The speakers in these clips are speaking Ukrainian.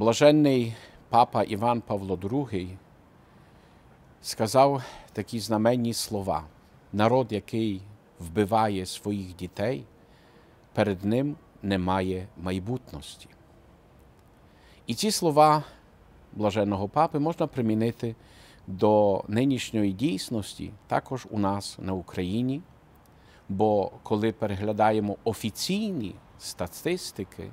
Блаженний папа Іван Павло II сказав такі знаменні слова: народ, який вбиває своїх дітей, перед ним немає майбутності. І ці слова блаженного папи можна примінити до нинішньої дійсності також у нас на Україні. Бо коли переглядаємо офіційні статистики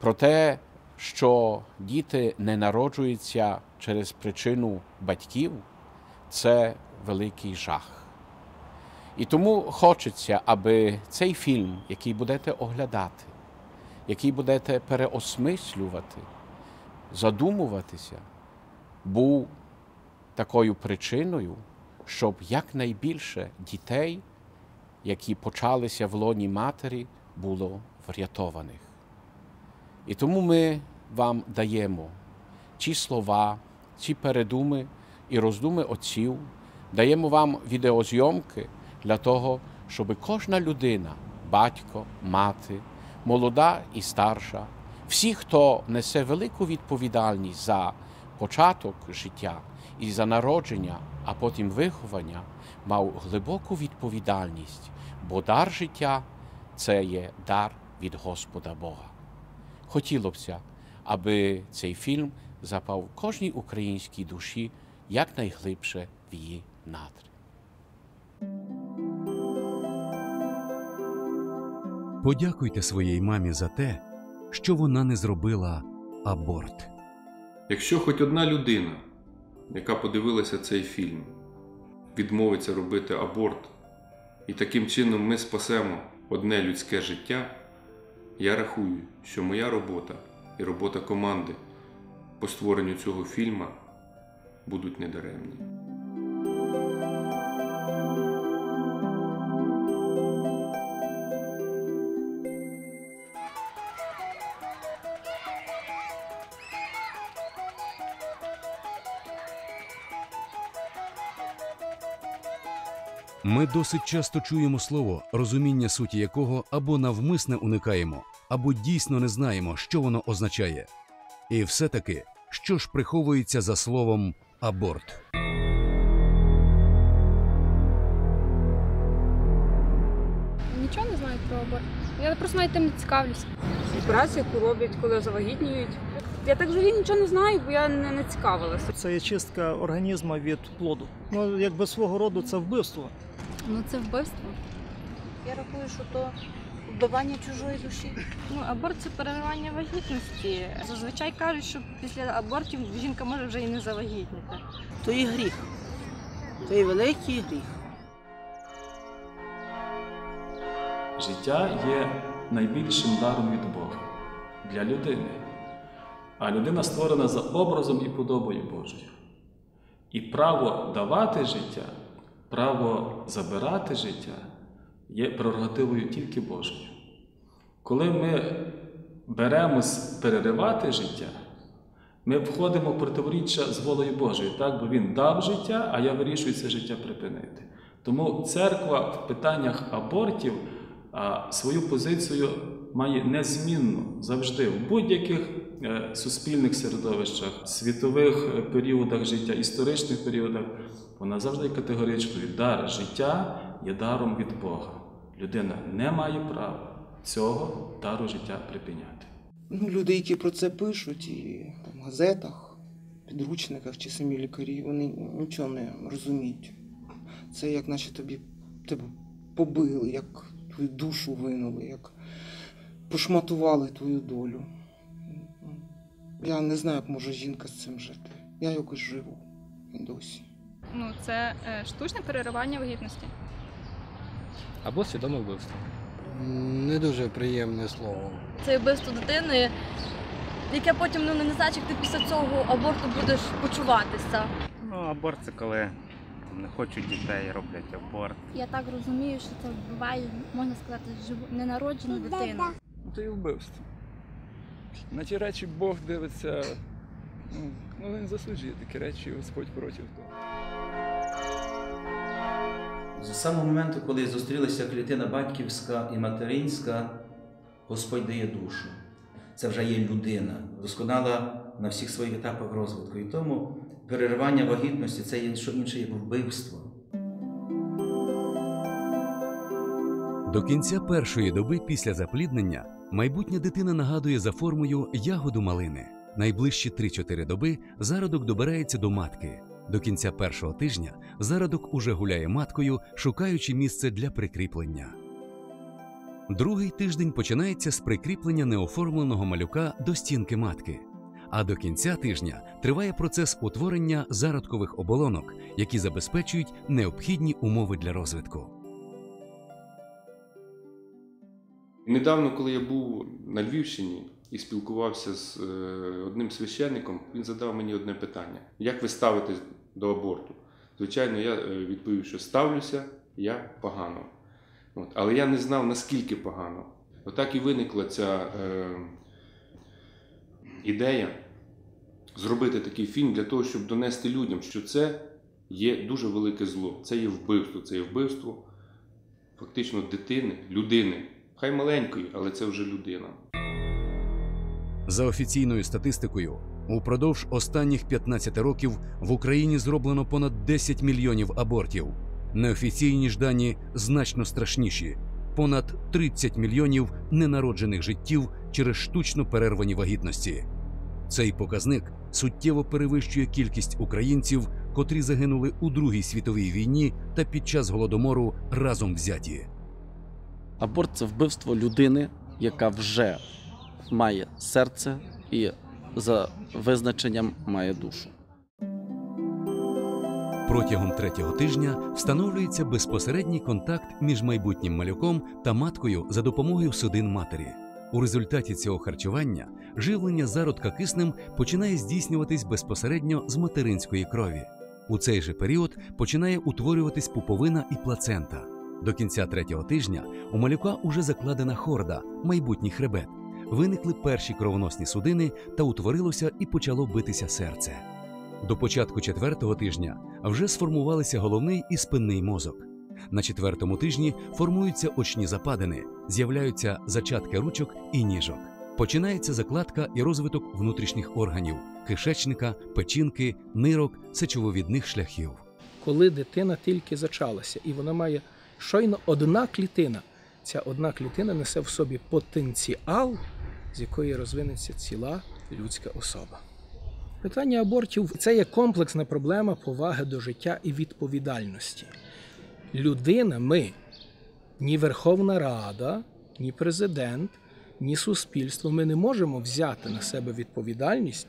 про те, що діти не народжуються через причину батьків, це великий жах. І тому хочеться, аби цей фільм, який будете оглядати, який будете переосмислювати, задумуватися, був такою причиною, щоб якнайбільше дітей, які почалися в лоні матері, було врятованих. І тому ми вам даємо ці слова, ці передуми і роздуми отців, даємо вам відеозйомки для того, щоб кожна людина, батько, мати, молода і старша, всі, хто несе велику відповідальність за початок життя і за народження, а потім виховання, мав глибоку відповідальність, бо дар життя це є дар від Господа Бога. Хотілося б, аби цей фільм запав кожній українській душі якнайглибше в її надрі. Подякуйте своїй мамі за те, що вона не зробила аборт. Якщо хоч одна людина, яка подивилася цей фільм, відмовиться робити аборт, і таким чином ми спасемо одне людське життя, я рахую, що моя робота і робота команди по створенню цього фільму будуть недаремні. Ми досить часто чуємо слово, розуміння суті якого або навмисне уникаємо, або дійсно не знаємо, що воно означає. І все-таки, що ж приховується за словом аборт? Нічого не знаю про аборт. Я просто навіть тим не цікавлюся. операцію, яку роблять, коли завагітнюють. Я так взагалі нічого не знаю, бо я не, не цікавилася. Це є чистка організму від плоду. Ну, якби свого роду це вбивство. Ну це вбивство. Я рахую, що то вбивання чужої душі. Ну, аборт це переривання вагітності. Зазвичай кажуть, що після абортів жінка може вже і не завагітніти. То є гріх. То є великий гріх. Життя є найбільшим даром від Бога для людини. А людина створена за образом і подобою Божою. І право давати життя, право забирати життя є прерогативою тільки Божою. Коли ми беремось переривати життя, ми входимо в противоріччя з волею Божою, так? бо Він дав життя, а я вирішую це життя припинити. Тому церква в питаннях абортів свою позицію має незмінну завжди в будь-яких е, суспільних середовищах, світових е, періодах життя, історичних періодах. Вона завжди є категоричною. Дар життя є даром від Бога. Людина не має права цього дару життя припиняти. Ну, люди, які про це пишуть, і там, в газетах, підручниках чи самі лікарі, вони нічого не розуміють. Це як наче тобі тебе побили, як твою душу винули, як пошматували твою долю. Я не знаю, як може жінка з цим жити. Я якось живу і досі. Ну це е, штучне переривання вагітності. або свідоме вбивство. Не дуже приємне слово. Це вбивство дитини, яке потім ну, не знаєш, як ти після цього аборту будеш почуватися. Ну, аборт це коли не хочуть дітей, роблять аборт. Я так розумію, що це вбиває, можна сказати, живу ненароджену дитину. То і вбивство. На ті речі Бог дивиться, ну, ну він засуджує такі речі, Господь проти того. З самого моменту, коли зустрілися клітина батьківська і материнська, Господь дає душу. це вже є людина, досконала на всіх своїх етапах розвитку. І тому переривання вагітності це є що інше, як вбивство. До кінця першої доби після запліднення майбутня дитина нагадує за формою ягоду малини. Найближчі 3-4 доби зародок добирається до матки. До кінця першого тижня зародок уже гуляє маткою, шукаючи місце для прикріплення. Другий тиждень починається з прикріплення неоформленого малюка до стінки матки. А до кінця тижня триває процес утворення зародкових оболонок, які забезпечують необхідні умови для розвитку. Недавно, коли я був на Львівщині і спілкувався з е, одним священником, він задав мені одне питання: як ви ставитесь до аборту? Звичайно, я е, відповів, що ставлюся я погано. От. Але я не знав, наскільки погано. Отак і виникла ця е, ідея зробити такий фільм для того, щоб донести людям, що це є дуже велике зло. Це є вбивство, це є вбивство фактично дитини, людини. Хай маленької, але це вже людина. За офіційною статистикою, упродовж останніх 15 років в Україні зроблено понад 10 мільйонів абортів. Неофіційні ж дані значно страшніші понад 30 мільйонів ненароджених життів через штучно перервані вагітності. Цей показник суттєво перевищує кількість українців, котрі загинули у Другій світовій війні та під час голодомору разом взяті. Аборт це вбивство людини, яка вже має серце і за визначенням має душу. Протягом третього тижня встановлюється безпосередній контакт між майбутнім малюком та маткою за допомогою судин матері. У результаті цього харчування живлення зародка киснем починає здійснюватись безпосередньо з материнської крові. У цей же період починає утворюватись пуповина і плацента. До кінця третього тижня у малюка уже закладена хорда, майбутній хребет. Виникли перші кровоносні судини та утворилося і почало битися серце. До початку четвертого тижня вже сформувалися головний і спинний мозок. На четвертому тижні формуються очні западини, з'являються зачатки ручок і ніжок. Починається закладка і розвиток внутрішніх органів кишечника, печінки, нирок, сечововідних шляхів. Коли дитина тільки зачалася, і вона має щойно одна клітина. Ця одна клітина несе в собі потенціал, з якої розвинеться ціла людська особа. Питання абортів це є комплексна проблема поваги до життя і відповідальності. Людина, ми, ні Верховна Рада, ні президент, ні суспільство, ми не можемо взяти на себе відповідальність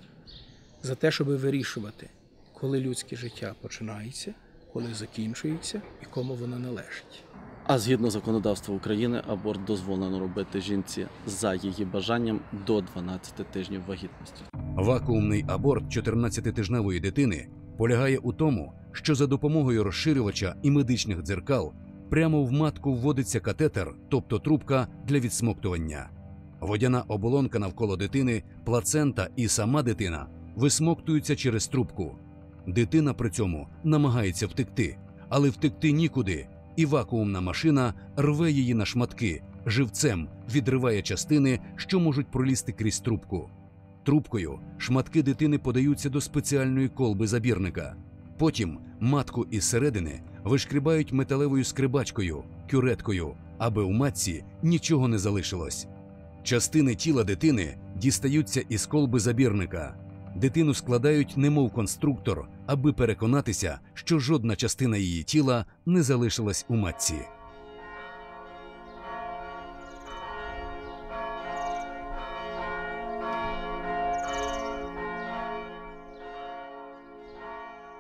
за те, щоб вирішувати, коли людське життя починається, коли закінчується і кому воно належить. А згідно законодавства України, аборт дозволено робити жінці за її бажанням до 12 тижнів вагітності. Вакуумний аборт 14-тижневої дитини полягає у тому, що за допомогою розширювача і медичних дзеркал прямо в матку вводиться катетер, тобто трубка для відсмоктування. Водяна оболонка навколо дитини, плацента і сама дитина висмоктуються через трубку. Дитина при цьому намагається втекти, але втекти нікуди, і вакуумна машина рве її на шматки, живцем відриває частини, що можуть пролізти крізь трубку. Трубкою шматки дитини подаються до спеціальної колби забірника. Потім матку із середини вишкрібають металевою скрибачкою, кюреткою, аби у матці нічого не залишилось. Частини тіла дитини дістаються із колби забірника. Дитину складають немов конструктор, аби переконатися, що жодна частина її тіла не залишилась у матці.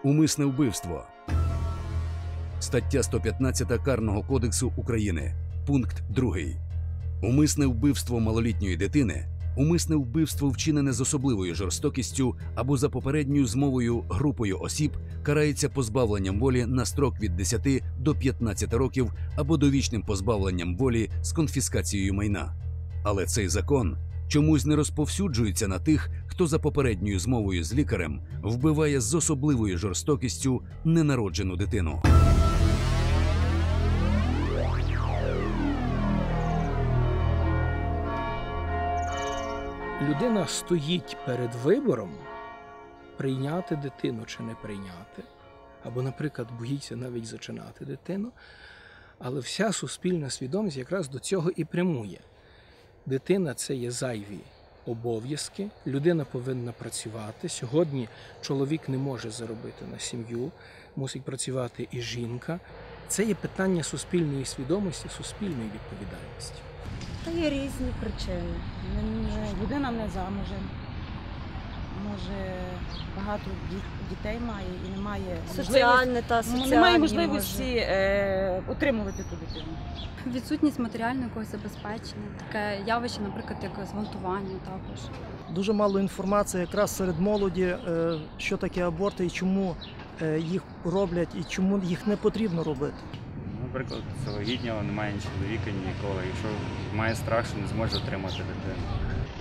Умисне вбивство. Стаття 115 Карного кодексу України. Пункт 2. Умисне вбивство малолітньої дитини. Умисне вбивство, вчинене з особливою жорстокістю або за попередньою змовою групою осіб, карається позбавленням волі на строк від 10 до 15 років або довічним позбавленням волі з конфіскацією майна. Але цей закон чомусь не розповсюджується на тих, хто за попередньою змовою з лікарем вбиває з особливою жорстокістю ненароджену дитину. Людина стоїть перед вибором прийняти дитину чи не прийняти, або, наприклад, боїться навіть зачинати дитину. Але вся суспільна свідомість якраз до цього і прямує. Дитина це є зайві обов'язки, людина повинна працювати. Сьогодні чоловік не може заробити на сім'ю, мусить працювати і жінка. Це є питання суспільної свідомості, суспільної відповідальності. Та є різні причини. Людина не замужем. Може, багато дітей має і немає Соціальне та можливості- соціальні, немає може. можливості е, утримувати ту дитину. Відсутність матеріального якогось забезпечення, таке явище, наприклад, як зґвалтування також. Дуже мало інформації якраз серед молоді, е, що таке аборти і чому е, їх роблять, і чому їх не потрібно робити. Наприклад, завагітнього немає ні чоловіка, ні ніколи. Якщо має страх, що не зможе отримати дитину.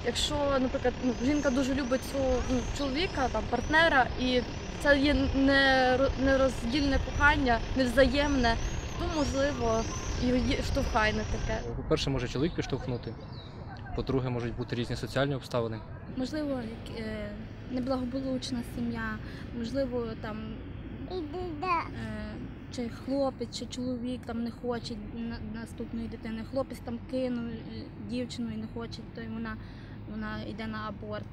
Якщо, наприклад, ну, жінка дуже любить свого ну, чоловіка, там партнера, і це є не- нероздільне кохання, невзаємне, то можливо і штовхає на таке. По-перше, може чоловік підштовхнути. По-друге, можуть бути різні соціальні обставини. Можливо, е, неблагополучна сім'я, можливо, там е, чи хлопець, чи чоловік там не хоче наступної дитини. Хлопець там кинув е, дівчину і не хоче, то й вона, вона йде на аборт.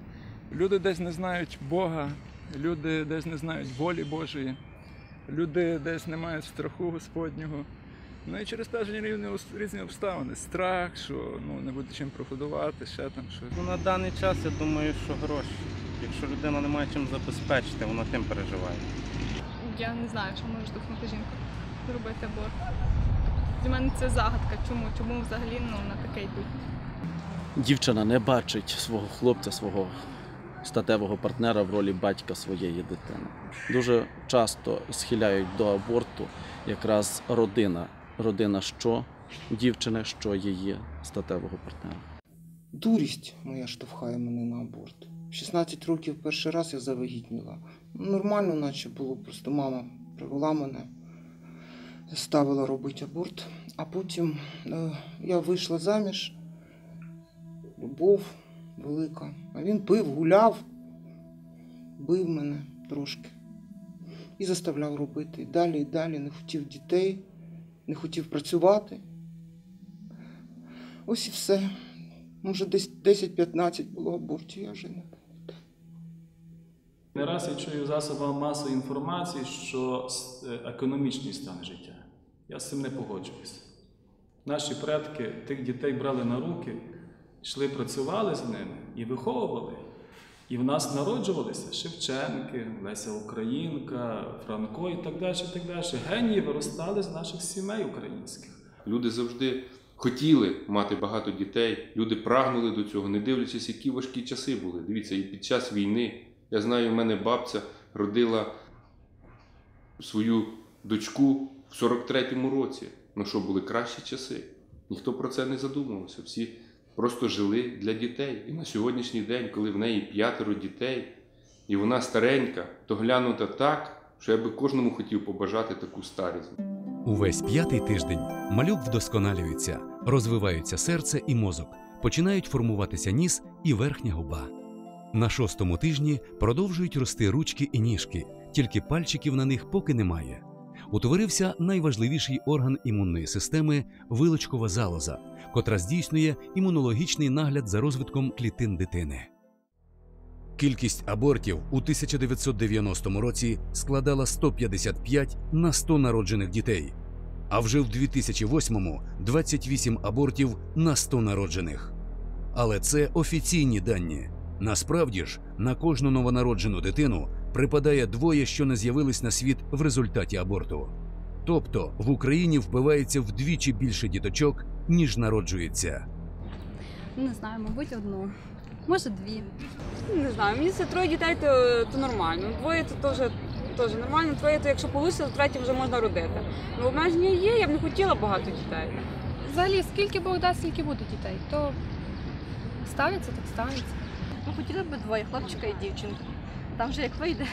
Люди десь не знають Бога, люди десь не знають волі Божої, люди десь не мають страху Господнього. Ну і через певні різні, різні обставини. Страх, що ну, не буде чим проходувати, ще там щось. Ну, на даний час я думаю, що гроші. Якщо людина не має чим забезпечити, вона тим переживає. Я не знаю, що може штовхнути жінку робити аборт. Для мене це загадка. Чому? Чому взагалі ну, на таке йдуть? Дівчина не бачить свого хлопця, свого статевого партнера в ролі батька своєї дитини. Дуже часто схиляють до аборту якраз родина. Родина що дівчини, що її статевого партнера. Дурість моя штовхає мене на аборт. В 16 років перший раз я завагітніла. Нормально, наче було, просто мама привела мене, заставила робити аборт. А потім е, я вийшла заміж, любов велика. А він пив, гуляв, бив мене трошки і заставляв робити. І далі, і далі не хотів дітей, не хотів працювати. Ось і все. Може, десь 10-15 було абортів, я вже не Не раз я чую в засобах масової інформації, що е, економічний стан життя. Я з цим не погоджуюся. Наші предки тих дітей брали на руки, йшли, працювали з ними і виховували. І в нас народжувалися Шевченки, Леся Українка, Франко і так далі. так далі. Генії виростали з наших сімей українських. Люди завжди хотіли мати багато дітей, люди прагнули до цього, не дивлячись, які важкі часи були. Дивіться, і під час війни, я знаю, у мене бабця родила свою дочку в 43-му році. Ну що, були кращі часи. Ніхто про це не задумувався. Всі просто жили для дітей. І на сьогоднішній день, коли в неї п'ятеро дітей, і вона старенька, то глянута так, що я би кожному хотів побажати таку старість. Увесь п'ятий тиждень малюк вдосконалюється, розвиваються серце і мозок, починають формуватися ніс і верхня губа. На шостому тижні продовжують рости ручки і ніжки, тільки пальчиків на них поки немає. Утворився найважливіший орган імунної системи вилочкова залоза, котра здійснює імунологічний нагляд за розвитком клітин дитини. Кількість абортів у 1990 році складала 155 на 100 народжених дітей, а вже в 2008-му 28 абортів на 100 народжених. Але це офіційні дані. Насправді ж, на кожну новонароджену дитину припадає двоє, що не з'явились на світ в результаті аборту. Тобто в Україні вбивається вдвічі більше діточок, ніж народжується. Не знаю, мабуть, одну. Може, дві. Не знаю, мені це троє дітей, то, то нормально. Двоє то теж, теж нормально. Троє, то якщо вийде, то третє вже можна родити. Ну, обмеження є, я б не хотіла багато дітей. Взагалі, скільки Бог дасть, скільки буде дітей, то ставиться, так ставиться. Ми хотіли б двоє, хлопчика і дівчинку. Там вже як вийде.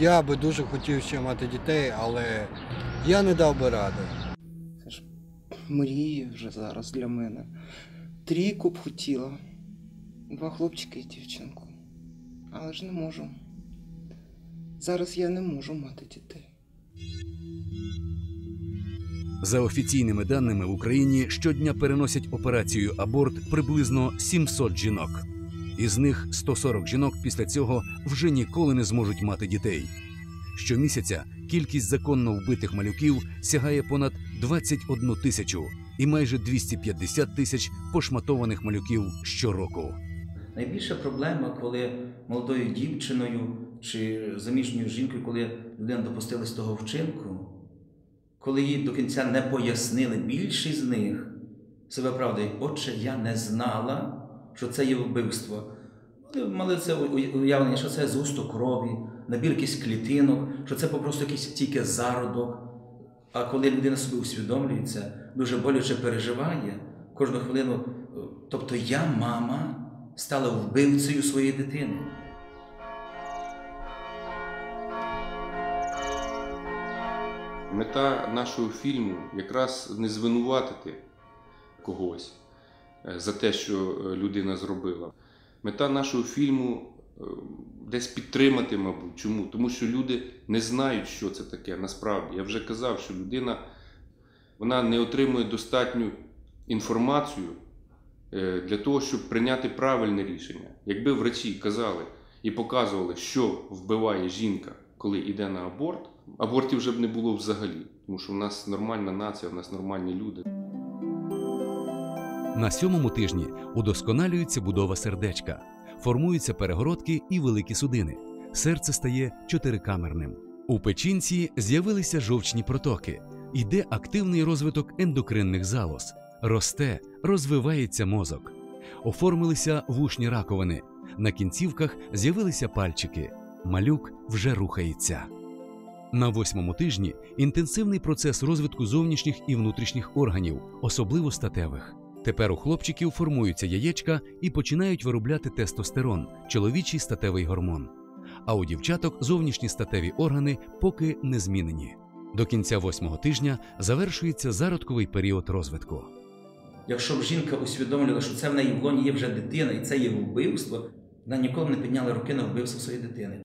Я би дуже хотів ще мати дітей, але я не дав би ради. Це ж мрії вже зараз для мене. Трійку б хотіла. два хлопчики і дівчинку. Але ж не можу. Зараз я не можу мати дітей. За офіційними даними в Україні щодня переносять операцію аборт приблизно 700 жінок. Із них 140 жінок після цього вже ніколи не зможуть мати дітей. Щомісяця кількість законно вбитих малюків сягає понад 21 тисячу і майже 250 тисяч пошматованих малюків щороку. Найбільша проблема, коли молодою дівчиною чи заміжньою жінкою, коли людина допустилась того вчинку, коли їй до кінця не пояснили, більшість з них себе правдою, отче, я не знала, що це є вбивство. Вони мали це уявлення, що це згусток крові, набір якихось клітинок, що це просто якийсь тільки зародок. А коли людина собі усвідомлює це, дуже боляче переживає кожну хвилину. Тобто я, мама, стала вбивцею своєї дитини. Мета нашого фільму якраз не звинуватити когось е, за те, що е, людина зробила. Мета нашого фільму е, десь підтримати, мабуть. Чому? Тому що люди не знають, що це таке насправді. Я вже казав, що людина вона не отримує достатню інформацію для того, щоб прийняти правильне рішення. Якби врачі казали і показували, що вбиває жінка, коли йде на аборт, абортів вже б не було взагалі, тому що в нас нормальна нація, в нас нормальні люди. На сьомому тижні удосконалюється будова сердечка, формуються перегородки і великі судини. Серце стає чотирикамерним. У печінці з'явилися жовчні протоки. Йде активний розвиток ендокринних залоз, росте, розвивається мозок. Оформилися вушні раковини. На кінцівках з'явилися пальчики. Малюк вже рухається. На восьмому тижні інтенсивний процес розвитку зовнішніх і внутрішніх органів, особливо статевих. Тепер у хлопчиків формуються яєчка і починають виробляти тестостерон, чоловічий статевий гормон. А у дівчаток зовнішні статеві органи поки не змінені. До кінця восьмого тижня завершується зародковий період розвитку. Якщо б жінка усвідомлювала, що це в неї в лоні є вже дитина і це є вбивство, вона ніколи не підняла руки на вбивство своєї дитини.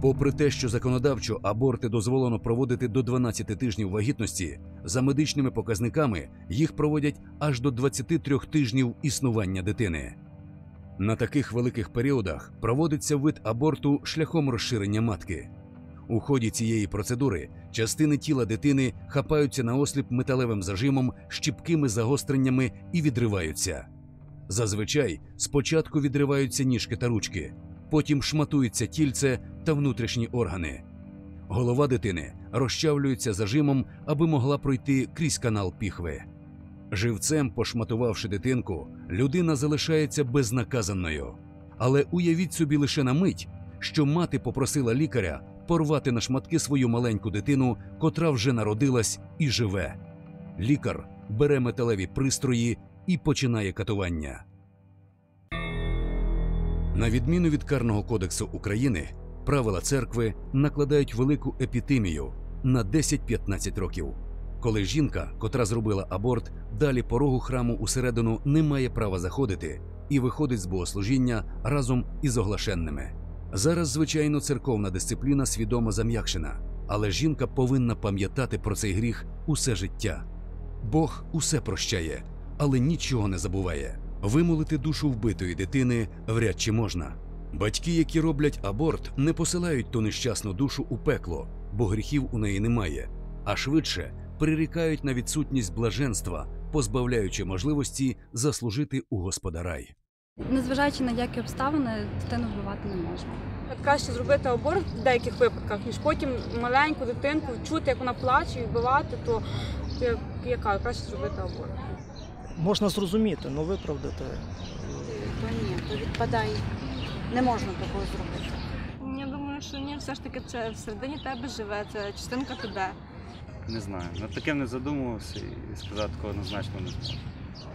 Попри те, що законодавчо аборти дозволено проводити до 12 тижнів вагітності, за медичними показниками їх проводять аж до 23 тижнів існування дитини. На таких великих періодах проводиться вид аборту шляхом розширення матки. У ході цієї процедури частини тіла дитини хапаються на осліп металевим зажимом, щіпкими загостреннями і відриваються. Зазвичай спочатку відриваються ніжки та ручки, потім шматується тільце та внутрішні органи. Голова дитини розчавлюється зажимом, аби могла пройти крізь канал піхви. Живцем, пошматувавши дитинку, людина залишається безнаказаною. Але уявіть собі лише на мить, що мати попросила лікаря порвати на шматки свою маленьку дитину, котра вже народилась і живе. Лікар бере металеві пристрої і починає катування. На відміну від Карного кодексу України, правила церкви накладають велику епітемію на 10-15 років. Коли жінка, котра зробила аборт, далі порогу храму усередину не має права заходити і виходить з богослужіння разом із оглашенними. Зараз, звичайно, церковна дисципліна свідомо зам'якшена, але жінка повинна пам'ятати про цей гріх усе життя. Бог усе прощає, але нічого не забуває. Вимолити душу вбитої дитини вряд чи можна. Батьки, які роблять аборт, не посилають ту нещасну душу у пекло, бо гріхів у неї немає, а швидше прирікають на відсутність блаженства, позбавляючи можливості заслужити у Господа рай. Незважаючи на які обставини, дитину вбивати не можна. Краще зробити аборт в деяких випадках, ніж потім маленьку дитинку чути, як вона плаче і вбивати, то як я кажу, краще зробити аборт. Можна зрозуміти, але виправдати. То ні, то відпадає. Не можна такого зробити. Я думаю, що ні, все ж таки це всередині тебе живе, це частинка тебе. Не знаю. Над таким не задумувався і сказати такого однозначно не зможу.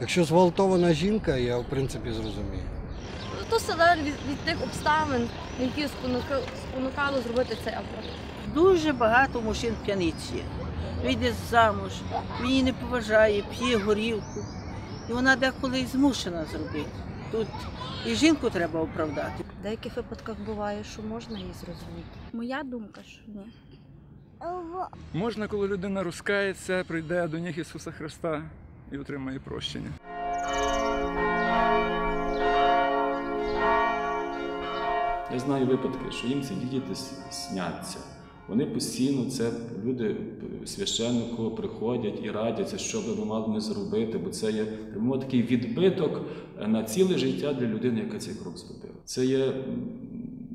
Якщо зґвалтована жінка, я в принципі зрозумію. То все залежить від, від тих обставин, які спонука- спонукали зробити цей аборт. Дуже багато мужчин п'яниць є. Вийде замуж, її не поважає, п'є горілку. І вона деколи й змушена зробити. Тут і жінку треба оправдати. В деяких випадках буває, що можна її зрозуміти. Моя думка, що ні. Можна, коли людина розкається, прийде до ніг Ісуса Христа і отримає прощення. Я знаю випадки, що їм ці діти сняться. Вони постійно це люди священнику приходять і радяться, що би ми мали зробити, бо це є мовити, такий відбиток на ціле життя для людини, яка цей крок зробила. Це є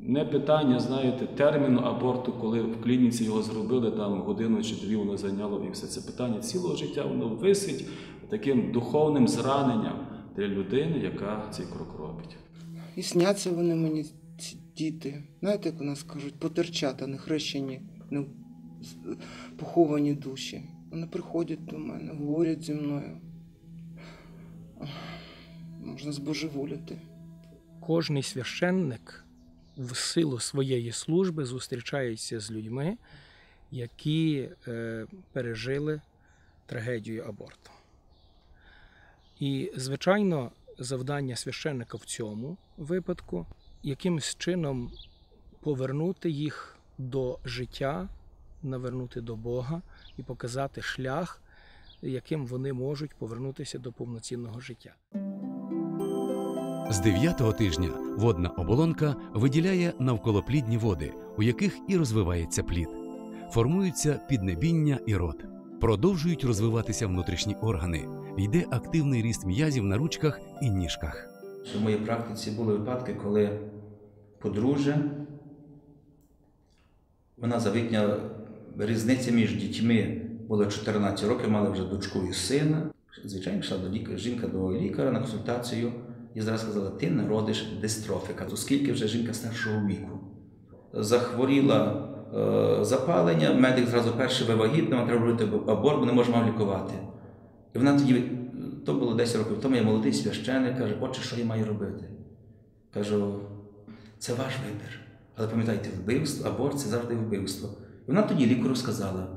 не питання, знаєте, терміну аборту, коли в клініці його зробили там годину чи дві воно зайняло і все. Це питання цілого життя, воно висить таким духовним зраненням для людини, яка цей крок робить. І сняться вони мені, діти. Знаєте, як у нас кажуть, потерчата, не хрещені, не поховані душі. Вони приходять до мене, говорять зі мною. Можна збожеволіти. Кожний священник в силу своєї служби зустрічається з людьми, які е, пережили трагедію аборту. І, звичайно, завдання священника в цьому випадку якимось чином повернути їх до життя, навернути до Бога і показати шлях, яким вони можуть повернутися до повноцінного життя. З дев'ятого тижня водна оболонка виділяє навколоплідні води, у яких і розвивається плід. Формуються піднебіння і рот. Продовжують розвиватися внутрішні органи. Йде активний ріст м'язів на ручках і ніжках. В моїй практиці були випадки, коли подружжя, вона завітня різниця між дітьми було 14 років, мали вже дочку і сина. Звичайно, йшла до лікаря, жінка до лікаря на консультацію і зараз сказала, ти народиш дистрофіка, оскільки вже жінка старшого віку. Захворіла е, запалення, медик зразу перший вивагітна, треба робити аборт, бо не може мав лікувати. І вона тоді, то було 10 років тому, я молодий священник, каже, отче, що я маю робити? Кажу, це ваш вибір. Але пам'ятайте, вбивство, аборт це завжди вбивство. І вона тоді лікарю сказала: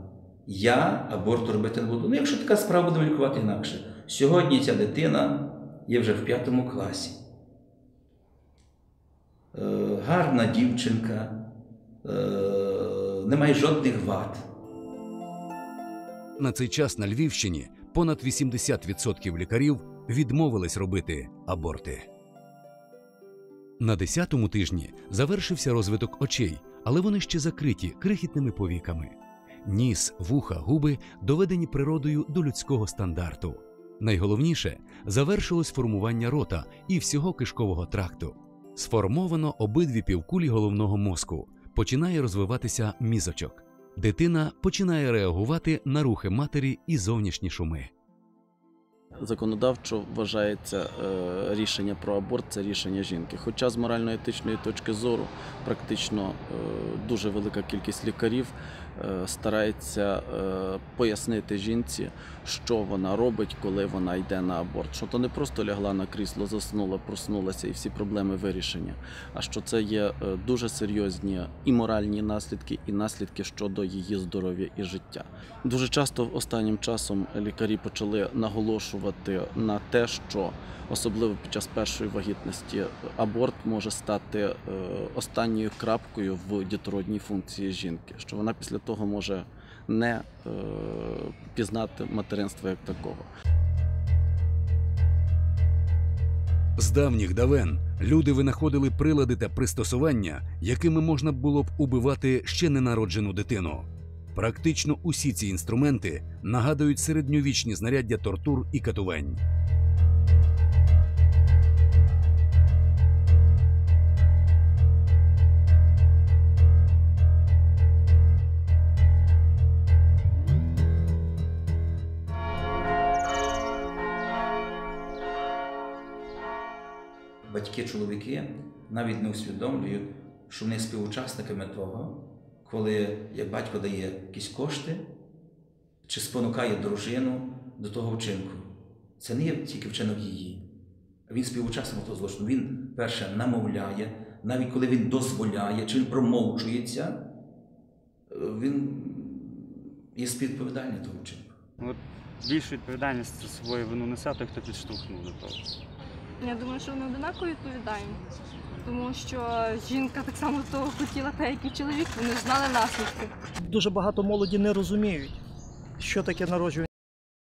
я аборту робити не буду. Ну, якщо така справа, будемо лікувати інакше. Сьогодні ця дитина є вже в п'ятому класі. Е, гарна дівчинка, е, немає жодних вад. На цей час на Львівщині понад 80% лікарів відмовились робити аборти. На 10-му тижні завершився розвиток очей, але вони ще закриті крихітними повіками. Ніс, вуха, губи доведені природою до людського стандарту. Найголовніше завершилось формування рота і всього кишкового тракту. Сформовано обидві півкулі головного мозку. Починає розвиватися мізочок. Дитина починає реагувати на рухи матері і зовнішні шуми. Законодавчо вважається е, рішення про аборт це рішення жінки. Хоча з морально-етичної точки зору практично е, дуже велика кількість лікарів старається е, пояснити жінці, що вона робить, коли вона йде на аборт. Що то не просто лягла на крісло, заснула, проснулася і всі проблеми вирішення, а що це є е, дуже серйозні і моральні наслідки, і наслідки щодо її здоров'я і життя. Дуже часто останнім часом лікарі почали наголошувати на те, що особливо під час першої вагітності аборт може стати е, останньою крапкою в дітородній функції жінки, що вона після того може не е, пізнати материнство як такого. З давніх давен люди винаходили прилади та пристосування, якими можна було б убивати ще ненароджену дитину. Практично усі ці інструменти нагадують середньовічні знаряддя тортур і катувань. Батьки-чоловіки навіть не усвідомлюють, що вони співучасниками того, коли як батько дає якісь кошти чи спонукає дружину до того вчинку. Це не є тільки вчинок її. Він співучасник того злочину. Він перше намовляє, навіть коли він дозволяє, чи він промовчується, він є співвідповідальний того вчинку. Більшу відповідальність за собою вину несе той, хто підштовхнув до того. Я думаю, що вони одинаково відповідають. Тому що жінка так само того хотіла, так як і чоловік, вони знали наслідки. Дуже багато молоді не розуміють, що таке народжування.